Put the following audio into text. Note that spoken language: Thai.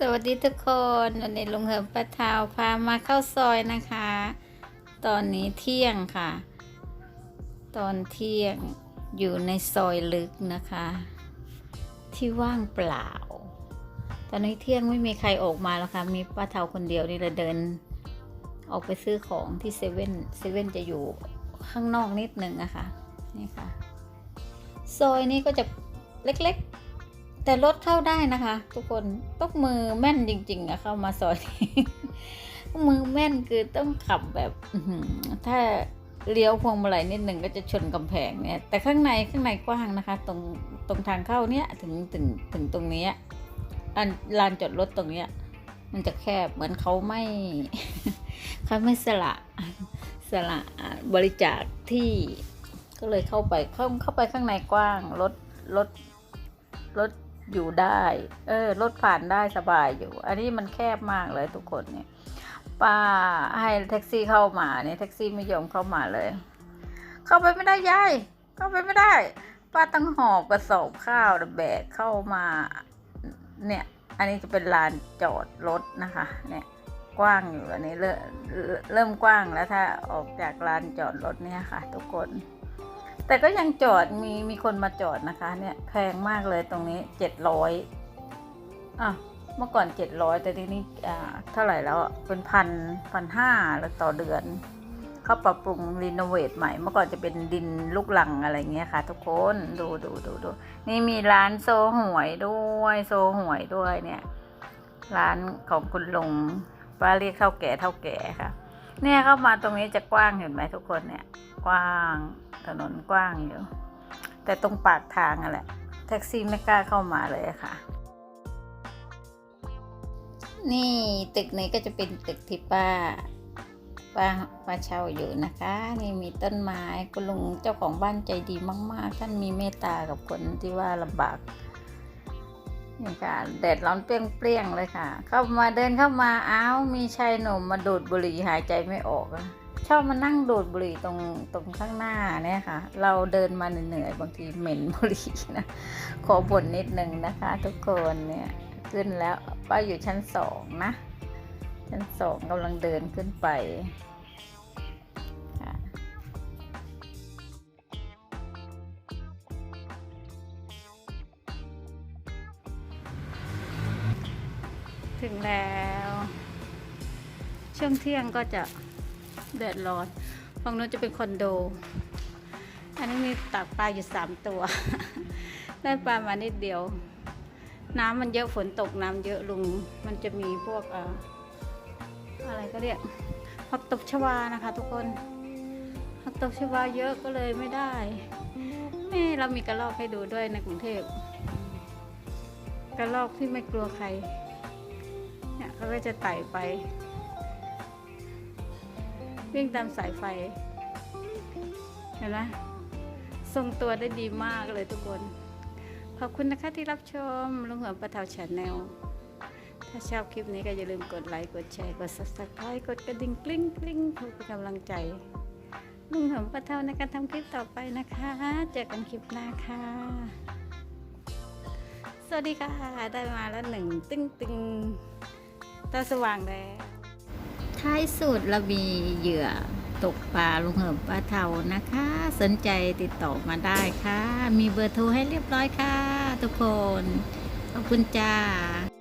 สวัสดีทุกคนวันนี้ลุงเหิมป้าเทาพามาเข้าซอยนะคะ ตอนนี้เที่ยงค่ะ ตอนเที่ยงอยู่ในซอยลึกนะคะ ที่ว่างเปล่า ตอนนี้เที่ยงไม่มีใครออกมาแล้วค่ะ มีป้าเทาคนเดียวนี่เลยเดิน ออกไปซื้อของที่เซเว่นเซเว่นจะอยู่ข้างนอกนิดนึงอะคะนี่ค่ะ ซอยนี้ก็จะเล็กๆ แต่รถเข้าได้นะคะ ทุกคนต้องมือแม่นจริงๆอะเข้ามาซอยนี้มือแม่นคือต้องขับแบบถ้าเลี้ยวพวงมาลัยนิดหนึ่งก็จะชนกำแพงเนี่ย แต่ข้างในข้างในกว้างนะคะ ตรงตรงทางเข้าเนี้ยถึงถึงถึงตรงนี้อันลานจอดรถตรงเนี้ย มันจะแคบเหมือนเขาไม่เขาไม่สละสละบริจาคที่ก็เลยเข้าไปเข้าเข้าไปข้างในกว้างรถรถรถ อยู่ได้ เออรถผ่านได้สบายอยู่ อันนี้มันแคบมากเลยทุกคนเนี่ย ป้าให้แท็กซี่เข้ามาเนี่ยแท็กซี่ไม่ยอมเข้ามาเลย เข้าไปไม่ได้ยายเข้าไปไม่ได้ ป้าต้องหอบกระสอบข้าวแบกเข้ามาเนี่ยอันนี้จะเป็นลานจอดรถนะคะเนี่ยกว้างอยู่อันนี้เริ่มเริ่มกว้างแล้วถ้าออกจากลานจอดรถเนี่ยค่ะ ทุกคน แต่ก็ยังจอดมีมีคนมาจอดนะคะ เนี่ยแพงมากเลยตรงนี้เจ็ดร้อยอะเมื่อก่อนเจ็ดร้อยแต่ทีนี้อ่าเท่าไหร่แล้วอะเป็นพันพันห้าแล้วต่อเดือนเขาปรับปรุงรีโนเวทใหม่เมื่อก่อนจะเป็นดินลูกหลังอะไรเงี้ยค่ะ ทุกคนดูดูดูดูนี่มีร้านโซหวยด้วยโซหวยด้วยเนี่ย ร้านของคุณลุงป้าเรียกเท่าแก่เท่าแก่ค่ะ เนี่ยเข้ามาตรงนี้จะกว้างเห็นไหมทุกคนเนี่ย กว้าง ถนนกว้างอยู่ แต่ตรงปากทางอะแหละ แท็กซี่ไม่กล้าเข้ามาเลยค่ะ นี่ตึกนี้ก็จะเป็นตึกที่ป้าป้าป้าเช่าอยู่นะคะ นี่มีต้นไม้คุณลุงเจ้าของบ้านใจดีมาก ๆ ท่านมีเมตตากับคนที่ว่าลำบากนี่ค่ะแดดร้อนเปรี้ยงๆเลยค่ะ เข้ามาเดินเข้ามาอ้าวมีชายหนุ่มมาดูดบุหรี่หายใจไม่ออกอะ ชอบมานั่งดูดบุหรี่ตรงตรงข้างหน้าเนี่ยค่ะ เราเดินมาเหนื่อยๆบางทีเหม็นบุหรี่นะขอบ่นนิดนึงนะคะ ทุกคนเนี่ยขึ้นแล้วป้าอยู่ชั้นสองนะ ชั้นสองกำลังเดินขึ้นไปค่ะถึงแล้ว ช่วงเที่ยงก็จะ เดือดร้อนฝั่งนู้นจะเป็นคอนโด อันนี้มีตักปลาอยู่สามตัว ได้ปลามานิดเดียว น้ำมันเยอะฝนตกน้ำเยอะลุง มันจะมีพวกอะไรก็เรียกผักตบชวานะคะ ทุกคนผักตบชวาเยอะก็เลยไม่ได้นี่เรามีกระรอกให้ดูด้วยในกรุงเทพกระรอกที่ไม่กลัวใครเนี่ยเขาก็จะไต่ไป วิ่งตามสายไฟ เห็นไหมทรงตัวได้ดีมากเลยทุกคน ขอบคุณนะคะที่รับชมลุงหิมประเทาชาแนลถ้าชอบคลิปนี้ก็อย่าลืมกดไลค์ กดแชร์ กด subscribe กดกระดิ่งกลิ้งกลิ้งเพื่อเป็นกำลังใจ ลุงหิมประเทาในการทำคลิปต่อไปนะคะ เจอกันคลิปหน้าค่ะ สวัสดีค่ะ ได้มาแล้วหนึ่งตึ้งตึงตาสว่างแล้ว ท้ายสุดเรามีเหยื่อตกปลาลุงเหิมปลาเทานะคะ สนใจติดต่อมาได้ค่ะ มีเบอร์โทรให้เรียบร้อยค่ะ ทุกคน ขอบคุณจ้า